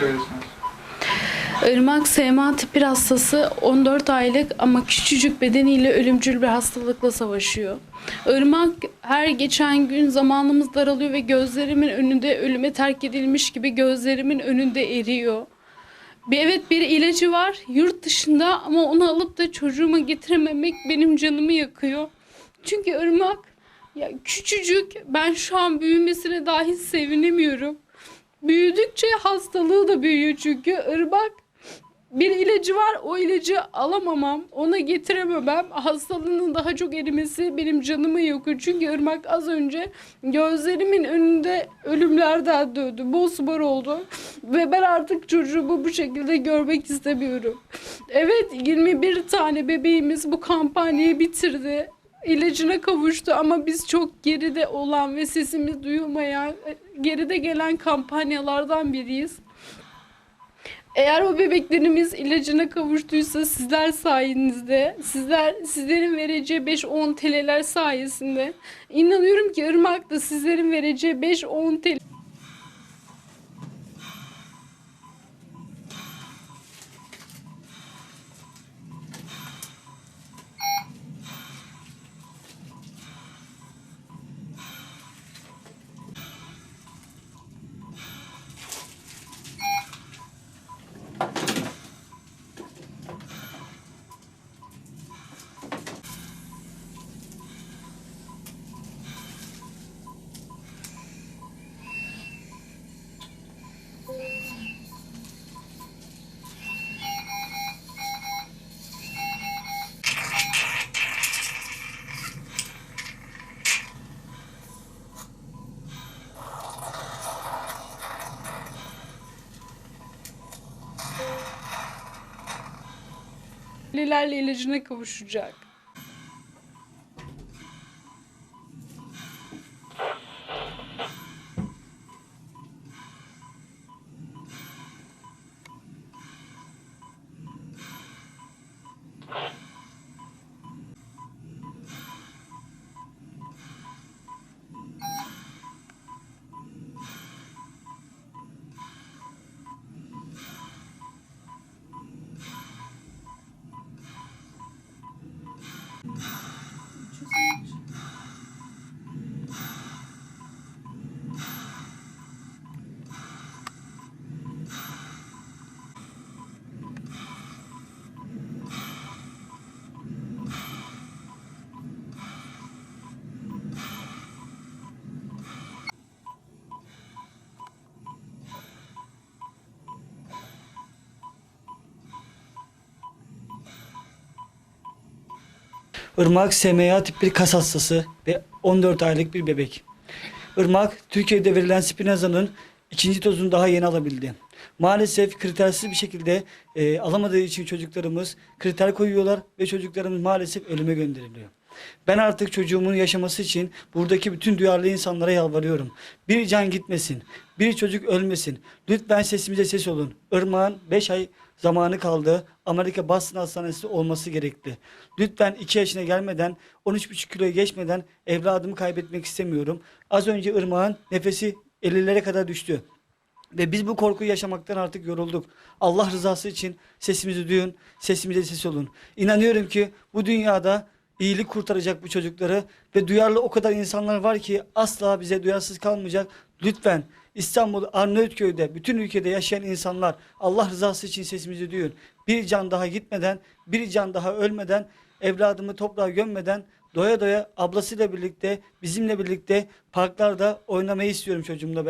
söylüyorsunuz? Irmak SMA tip 1 hastası 14 aylık ama küçücük bedeniyle ölümcül bir hastalıkla savaşıyor. Irmak her geçen gün zamanımız daralıyor ve gözlerimin önünde ölüme terk edilmiş gibi gözlerimin önünde eriyor. Bir evet bir ilacı var yurt dışında ama onu alıp da çocuğuma getirememek benim canımı yakıyor. Çünkü Irmak ya küçücük ben şu an büyümesine dahi sevinemiyorum. Büyüdükçe hastalığı da büyüyor çünkü. Irmak bir ilacı var o ilacı alamamam ona getirememem. Hastalığının daha çok erimesi benim canımı yakıyor. Çünkü Irmak az önce gözlerimin önünde ölümlerden döndü bosmor oldu ve ben artık çocuğumu bu şekilde görmek istemiyorum. Evet 21 tane bebeğimiz bu kampanyayı bitirdi ilacına kavuştu ama biz çok geride olan ve sesimiz duyulmayan geride gelen kampanyalardan biriyiz. Eğer o bebeklerimiz ilacına kavuştuysa sizler sayenizde, sizler sizlerin vereceği 5-10 TL'ler sayesinde inanıyorum ki Irmak da sizlerin vereceği 5-10 TL TL'lerle ilacına kavuşacak. Irmak SMA tip 1 kas hastası ve 14 aylık bir bebek. Irmak Türkiye'de verilen Spinraza'nın ikinci dozunu daha yeni alabildi. Maalesef kritersiz bir şekilde e, alamadığı için çocuklarımız kriter koyuyorlar ve çocuklarımız maalesef ölüme gönderiliyor. Ben artık çocuğumun yaşaması için buradaki bütün duyarlı insanlara yalvarıyorum. Bir can gitmesin, bir çocuk ölmesin. Lütfen sesimize ses olun. Irmak'ın 5 ay zamanı kaldı. Amerika Boston Hastanesi olması gerekli. Lütfen 2 yaşına gelmeden 13,5 kiloya geçmeden evladımı kaybetmek istemiyorum. Az önce Irmak'ın nefesi 50'lere kadar düştü. Ve biz bu korkuyu yaşamaktan artık yorulduk. Allah rızası için sesimizi duyun, sesimize ses olun. İnanıyorum ki bu dünyada iyilik kurtaracak bu çocukları ve duyarlı o kadar insanlar var ki asla bize duyarsız kalmayacak. Lütfen İstanbul Arnavutköy'de bütün ülkede yaşayan insanlar Allah rızası için sesimizi duyun. Bir can daha gitmeden, bir can daha ölmeden, evladımı toprağa gömmeden doya doya ablasıyla birlikte, bizimle birlikte parklarda oynamayı istiyorum çocuğumla.